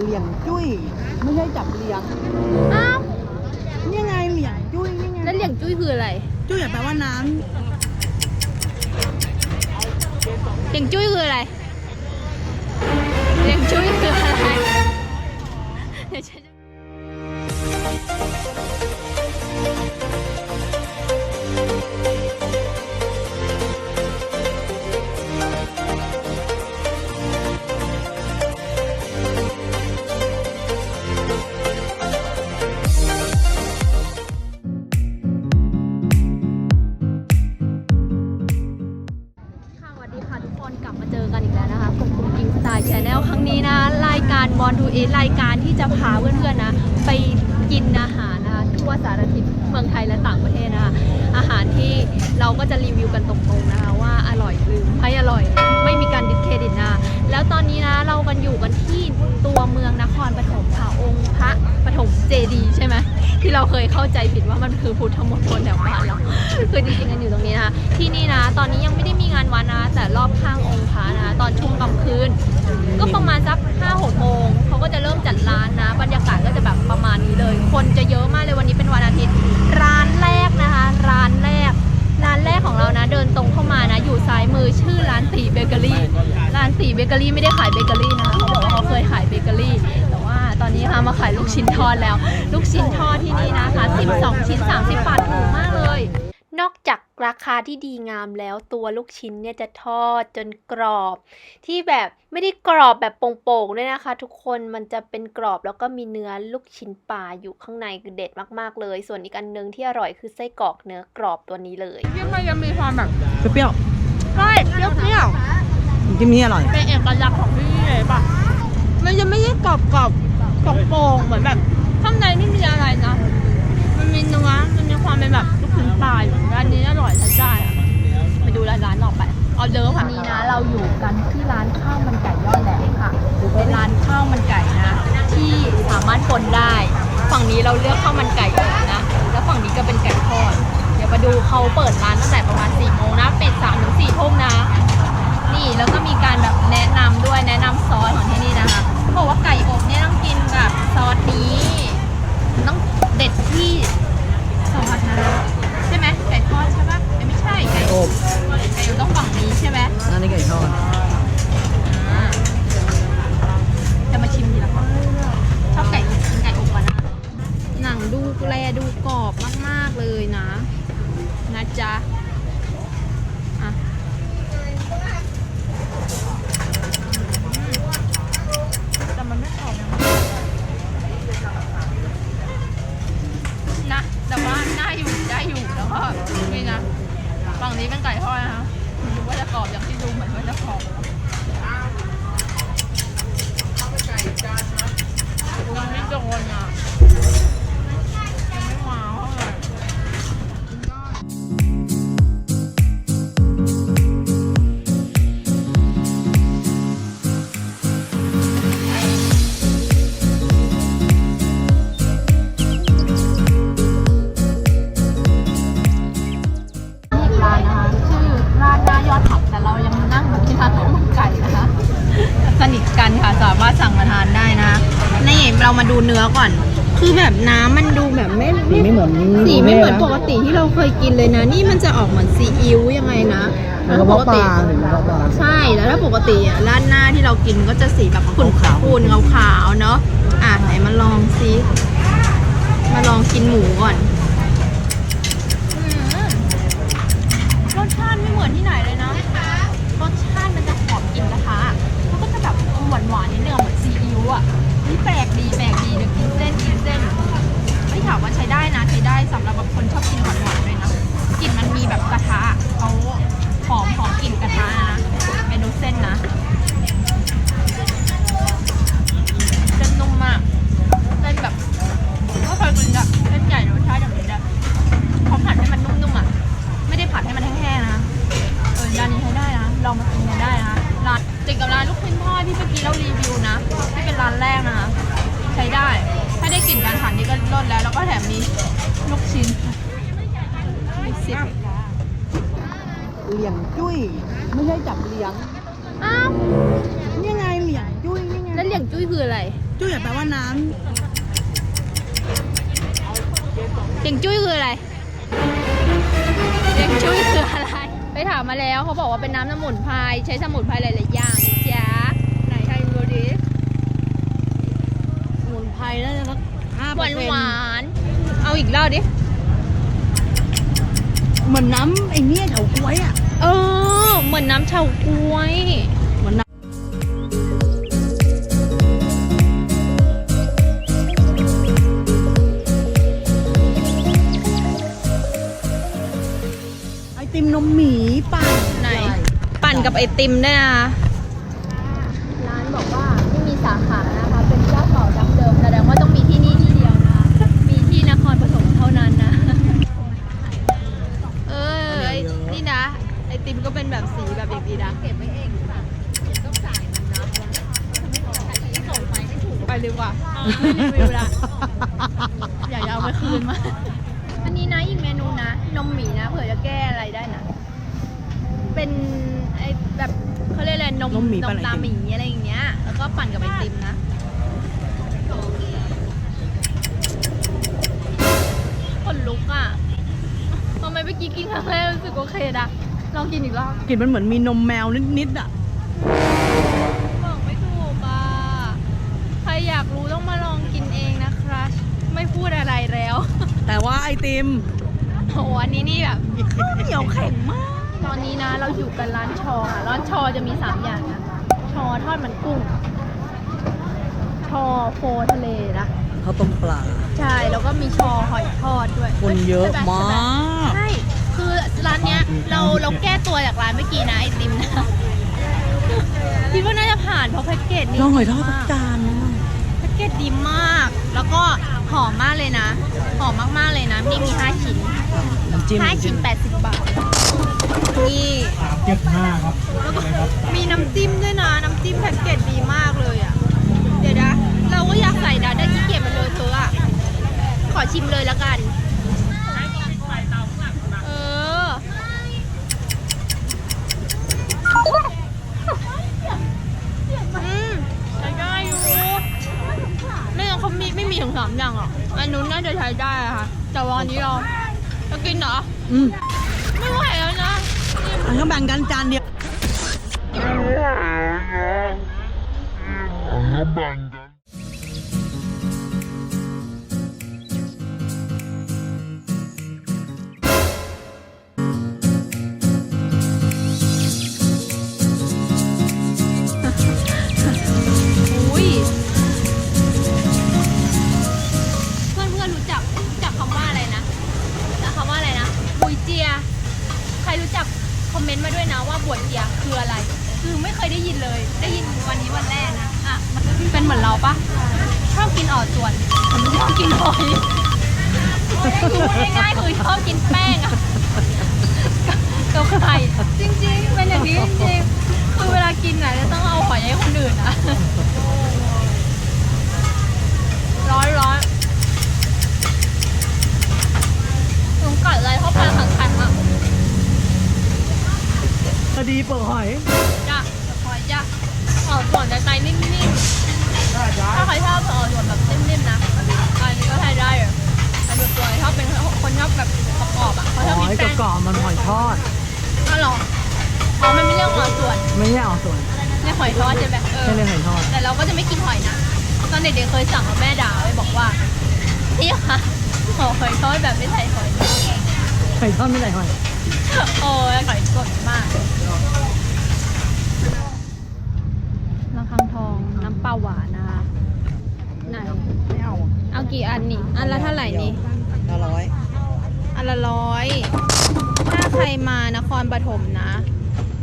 เหลี่ยงจุ้ย ไม่ใช่จับเลี้ยงอ้าวนี่ไงเหลี่ยงจุ้ยนี่ไงแล้วเหลี่ยงจุ้ยคืออะไร จุ้ยแปลว่าน้เหลี่ยงจุ้ยคืออะไรเหลี่ยงจุ้ยคืออะไรเดี๋ยวฉัน พาเพื่อนๆนะ ไปกินอาหารนะคะทั่วสารทิศเมืองไทยและต่างประเทศนะคะอาหารที่เราก็จะรีวิวกันตรงๆนะคะว่าอร่อยหรือไม่อร่อยไม่มีการดิสเครดิตนะแล้วตอนนี้นะเรากันอยู่กันที่ตัวเมืองนครปฐมค่ะองค์พระปฐมเจดีใช่ไหมที่เราเคยเข้าใจผิดว่ามันคือพุทธมณฑลแถวบ้านเราคือจริงๆกันอยู่ตรงนี้นะคะที่นี่นะ ตอนนี้ยังไม่ได้มีงานวัดนะแต่านตีเบเกอรี่ ร้านตีเบเกอรี่ไม่ได้ขายเบเกอรี่นะคะเขาบอกว่าเขาเคยขายเบเกอรี่ แต่ว่าตอนนี้ค่ะมาขายลูกชิ้นทอดแล้ว ลูกชิ้นทอดที่นี่นะคะ12 ชิ้น 30 บาทถูกมากเลย นอกจากราคาที่ดีงามแล้วตัวลูกชิ้นเนี่ยจะทอดจนกรอบ ที่แบบไม่ได้กรอบแบบโป่งๆด้วยนะคะ ทุกคนมันจะเป็นกรอบแล้วก็มีเนื้อลูกชิ้นปลาอยู่ข้างในคือเด็ดมากๆเลย ส่วนอีกอันหนึงที่อร่อยคือไส้กรอกเนื้อกรอบตัวนี้เลยยังมันยังมีความแบบำเปรี้ยว ใช่เปรี้ยวๆจิ้มนี้อร่อย ๆเป็นเอกลักษณ์ของที่นี่เลยป่ะ มันจะไม่ใช่กรอบกรอบกรอบโป่งเหมือนแบบข้างในไม่มีอะไรนะ มันมีเนื้อมันมีความเป็นแบบลูกชิ้นปลาอยู่ร้านนี้อร่อยใช้ได้อะไปดูร้านร้านต่อไปเอาเดิมค่ะนี้นะเราอยู่กันที่ร้านข้าวมันไก่ยอดแหลมค่ะเป็นร้านข้าวมันไก่นะ ที่สามารถปนได้ ฝั่งนี้เราเลือกข้าวมันไก่นะแล้วฝั่งนี้ก็เป็นไก่ทอด เดี๋ยวมาดูเขาเปิดร้านตั้งแต่ประมาณ4ี่โมงนะ มนะ นี่แล้วก็มีการแบบแนะนำด้วยแนะนำซอสของที่นี่นะคะเขาบอกว่าไก่อบเนี่ยต้องกินกับซอสนี้ต้องเด็ดที่ซอสนะใช่ไหมไก่ทอดใช่ปะเอ้ไม่ใช่ไก่อบไก่อยู่ต้องฝั่งนี้ใช่ไหมนั่นนี่ไก่ทอดจะมาชิมทีละคนชอบไก่กินไก่อบกันนะหนังดูแลดูกรอบมากๆเลยนะ นะจ๊ะ ก่ทอดนะคะดูว่าจะกรอบอย่างที่ดูเหมือนว่าจะกรอบยังไม่โดนอะ คือแบบน้ำมันดูแบบไม่สีไม่เหมือนสีไม่เหมือนปกติที่เราเคยกินเลยนะ นี่มันจะออกเหมือนซีอิ๊วยังไงนะแล้วก็ปลาหรือกระเพาะปลาใช่แล้วถ้าปกติอะร้านหน้าที่เรากินก็จะสีแบบขุ่นขาวๆขุ่นขาวๆเนาะอะไหนมาลองซิมาลองกินหมูก่อนอืมรสชาติไม่เหมือนที่ไหนเลยนะรสชาติมันจะหอมกลิ่นกระทะแล้วก็จะแบบหวานหวานๆนิดนึงเหมือนซีอิ๊วอะนี่แปลกดีแปลกดีเดี๋ยวกินเส้นกินเส้นไม่ ถามว่าใช้ได้นะใช้ได้สำหรับแบบคนชอบกินหวานหวานๆเลยนะกลิ่นมันมีแบบกระทะเขาหอมหอมกลิ่นกระทะนะเมนูเส้นนะเส้นนุ่มมากเส้นแบบก็เคยกินแบบเส้นใหญ่รสชาติอย่างนี้อะเขาผัดให้มันนุ่มๆอะไม่ได้ผัดให้มันแห้งๆนะเออร้านนี้ใช้ได้นะลองมากินกันได้นะร้านติดกับร้านลูกชิ้นทอดที่เมื่อกี้เรารีวิวนะที่เป็นร้านแรกนะคะใช้ได้ ถ้าได้กลิ่นกา รผัดนี่ก็รสแล้วแล้วก็แถมมีลูกชิ้นมีสิบเหลี่ยงจุ้ย ไม่ใช่จับเลี้ยงอ้าวนี่ไงเหลี่ยงจุ้ยนี่ไงแล้วเหลี่ยงจุ้ยคืออะไร จุ้ยแปลว่าน้เหลี่ยงจุ้ยคืออะไรเหลี่ยงจุ้ยคืออะไร ไปถามมาแล้วเขาบอกว่าเป็นน้ำสมุนไพรใช้สมุนไพรหลายๆอย่างนะจ๊ะไหนใครดูดิำสมุนไพรน่าจะสัก ห้าหเปอวาร์นเซ็นหวาต์นๆเอาอีกรอบดิ เหมือนน้ำไอ้เนี่ยเฉาก๊วยอะ เออ เหมือนน้ำเฉาก๊วยเหมือนน้ำไอติมนมหมีปั่นไหน ปั่นกับไอติมได้วยนะร้านบอกว่าไม่มีสาขานะคะ เป็นเจ้าเก่าดั้งเดิมแสดงว่าต้องมีที่นี่ที่เดียวนะ มีที่นครปฐมเท่านั้นนะ เออไอ้นี่นะ ไอ ติมก็เป็นแบบสีแบบอย่างนี้นะเก็บไว้เองต้องจ่ายมันนะส่งไปไม่ถูกไปเลยว่ะไม่รีวิวละอยากจะเอาไปคืนมาอันนี้นะอีกเมนูนะ นมหมีนะเผื่อจะแก้อะไรได้นะ เป็นไอแบบเขาเรียกอะไรนมนมหมีนปั่นมไอติม ตาหมีอะไรอย่างเงี้ย แล้วก็ปั่นกับไอติมนะ คนลุกอะทำไมเมื่อกี้กินครั้งแรกรู้สึกโอเคนะ ลองกินอีกรอบกลิ่นมันเหมือนมีนมแมวนิดๆอะบอกไม่ถูกอะ ใครอยากรู้ต้องมาลองกินเองนะครับไม่พูดอะไรแล้ว แต่ว่าไอติมโอ้โหอันนี้นี่แบบเหนียวแข็งมาก ตอนนี้นะเราอยู่กันร้านชอค่ะร้านชอจะมี 3 อย่างนะ ชอทอดมันกุ้ง ชอโฟทะเลนะ ข้าวต้มปลา ใช่ แล้วก็มีชอหอยทอดด้วยคนเยอะใช่ไหมาก ใช่ คือร้านเนี้ยเราเราแก้ตัวจากร้านเมื่อกี้นะไอติมนะคิดว่าน่าจะผ่านเพราะแพ็กเกจนี้น้องหอยทอดดีสักมากจานนึงแพ็กเกจดีมาก แล้วก็หอมมากเลยนะ หอมมากๆเลยนะนี่มี5ชิ้นน้ำจิ้ม5ชิ้น80บาทนี่สามเจ็ดห้าครับแล้วก็มีน้ำจิ้มด้วยนะ น้ำจิ้มแพ็กเกจดีมากเลยอะ เดี๋ยวนะ เราก็อยากใส่นะได้ขี้เกียจมันเลยเธอะอะ ขอชิมเลยแล้วกัน ถึงสามอย่างหรอกอันนู้นน่าจะใช้ได้อะค่ะ แต่ว่าอันนี้เราจะกินเหรอ อืมไม่ไหวแล้วนะอันก็แบ่งกันจานเดียวอุ้ย อบกินอ่อส่วนผมไม่ชอบกินหอยคือพูดง่ายๆคือชอบกินแป้งอะกับไข่จริงๆเป็นอย่างนี้จริงๆคือเวลากินอะจะต้องเอาหอยให้คนอื่นอะร้อนร้อนหนูกัดอะไรเข้าไปขังขันอะพอดีเปิดหอยจ้ะหอยจ้ะหอมส่วนใจใจนิ่มๆ ถ้าใครชอบหอมส่วนแบบนิ่มๆนะ อันนี้ก็ใช้ได้เลยแต่ดูตัวชอบเป็นคนชอบแบบประกอบอะเขาชอบหมีอยแป้งกรอบๆมันหอยทอด อ๋อเหรออ๋อมันไม่เรียกหอยส่วนไม่ใช่เอาส่วนเรียกหอยทอดใช่ไหมเออไม่เรียกหอยทอด แต่เราก็จะไม่กินหอยนะ ตอนเด็กๆเคยสั่งกับแม่ด่าไว้บอกว่าพี่คะขอหอยทอดแบบไม่ใส่หอยหอยทอดไม่ใส่หอย โอ้ยหอยสดมากระคังทองน้ำปลาหวานนะคะไหน ไม่เอา เอา กี่อันนี่ อันละเท่าไหร่นี่ ละร้อยอันละร้อย ถ้าใครมานครปฐมนะ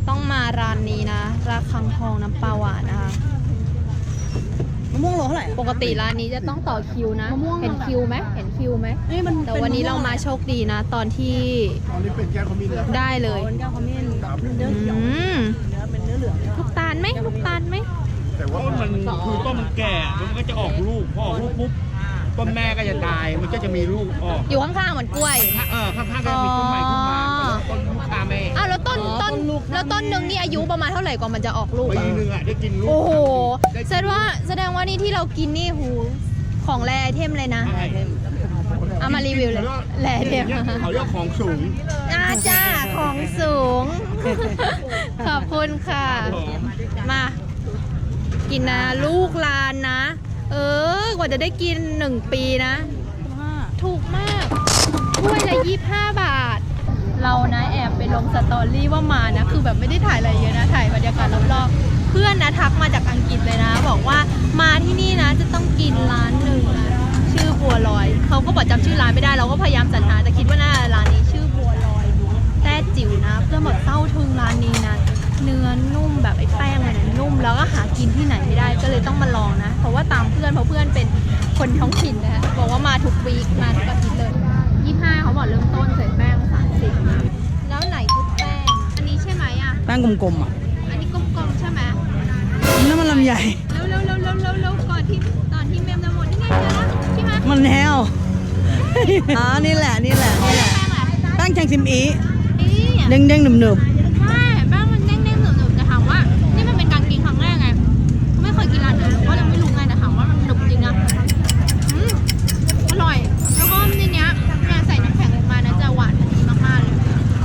ต้องมาร้านนี้นะระคังทองน้ำปลาหวานนะคะ มะม่วงโลเท่าไหร่อะ ปกติร้านนี้จะต้องต่อคิวนะ มะม่วง เห็นคิวไหมเห็นคิวไหม เอ้ยมันแต่วันนี้เรามาโชคดีนะ ตอนที่ตอนนี้เป็นแก้วขมิ้นแล้วได้เลยเป็นแก้วขมิ้นเนื้อเขียวอืมเนื้อเป็นเนื้อเหลืองลูกตาลไหมลูกตาลไหมแต่ว่ามันคือต้นมันแก่แล้วมันก็จะออกลูกพอออกลูกปุ๊บ ต้นแม่ก็จะตายมันก็จะมีลูกออกอยู่ข้างๆเหมือนกล้วย เออข้างๆก็จะมีต้นใหม่ขึ้นมาอ๋อต้นลูกคาแม่อ้าวแล้วต้นอ๋อต้นต้นลูกแล้วต้นหนึ่งนี่อายุประมาณเท่าไหร่กว่ามันจะออกลูกปีอะหนึ่งอะได้กินลูกโอ้โหได้แสดงว่าแสดงว่านี่ที่เรากินนี่หูของแรไอเทมเลยนะ ใช่เอามารีวิวเลยแรไอเทมเขาเรียกของสูง อาจ้าของสูง ขอบคุณค่ะ มา กินนะ ลูกลานนะ เออกว่าจะได้กินหนึ่งปีนะ ถูกมากถ้วยละยี่ห้าบาท เรานะแอบไปลงสตอรี่ว่ามานะ คือแบบไม่ได้ถ่ายอะไรเยอะนะ ถ่ายบรรยากาศรอบๆ เพื่อนนะทักมาจากอังกฤษเลยนะ บอกว่ามาที่นี่นะจะต้องกินร้านหนึ่งนะชื่อบัวลอย เขาก็บอกจำชื่อร้านไม่ได้ เราก็พยายามสรรหาแต่คิดว่าน่าร้านนี้ชื่อบัวลอย แต้จิ๋วนะ เพื่อนบอกเต้าถึงร้านนี้นะ เนื้อนุ่มแบบไอ้แป้งมันนะนุ่มแล้วก็หากินที่ไหนไม่ได้ก็เลยต้องมาลองนะ เพราะว่าตามเพื่อนเพราะเพื่อนเป็นคนท้องถิ่นนะบอกว่ามาทุกวีคมาทุกอาทิตย์เลยยี่ห้าเขาบอกเริ่มต้นใส่แป้งสามสิบแล้วไหนคือแป้งอะอันนี้ใช่ไหมอะแป้งกลมๆอะอันนี้กลมๆใช่ไหมนั่นมันลำใหญ่เร็วเร็วเร็วเร็วเร็วเร็วก่อนที่ตอนที่เมมจะหมดนี่ไงเจอแล้วใช่ไหมมันแนวอ๋อนี่แหละนี่แหละนี่แหละแป้งอะไรแป้งแชงซิมอีนี่เด้งเด้งๆหนึบหนึบ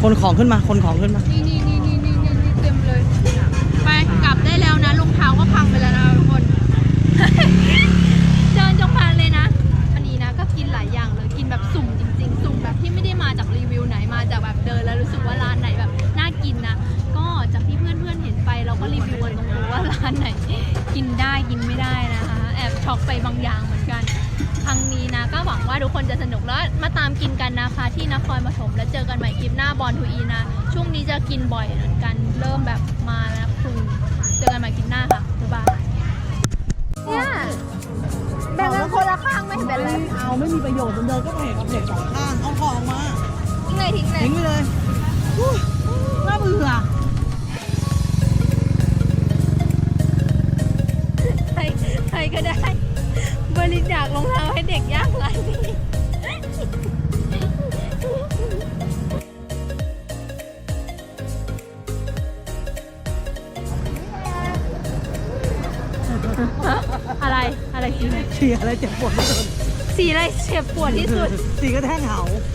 คนของขึ้นมา คนของขึ้นมา สนุกแล้วมาตามกินกันนะคะที่นครปฐมแล้วเจอกันใหม่คลิปหน้าบอลทูอีนะ ช่วงนี้จะกินบ่อยเหมือนกันเริ่มแบบมาแล้วครูเจอกันใหม่คลิปหน้าค่ะบ๊ายบายเนี่ยแบ่งกันคนละข้างไม่เห็นเป็นไรเอาไม่มีประโยชน์เดินก็ไปกับเด็กสองข้างเอาของมาทิ้งเลยทิ้งเลยทิ้งไปเลยอุ๊ยน่าเบื่อใครใครก็ได้ บริจาครองเท้าให้เด็กยากไร้ อะไรอะไรสีเสียอะไรเจ็บปวดที่สุดสีอะไรเจ็บปวดที่สุด สีก็แท่งเหา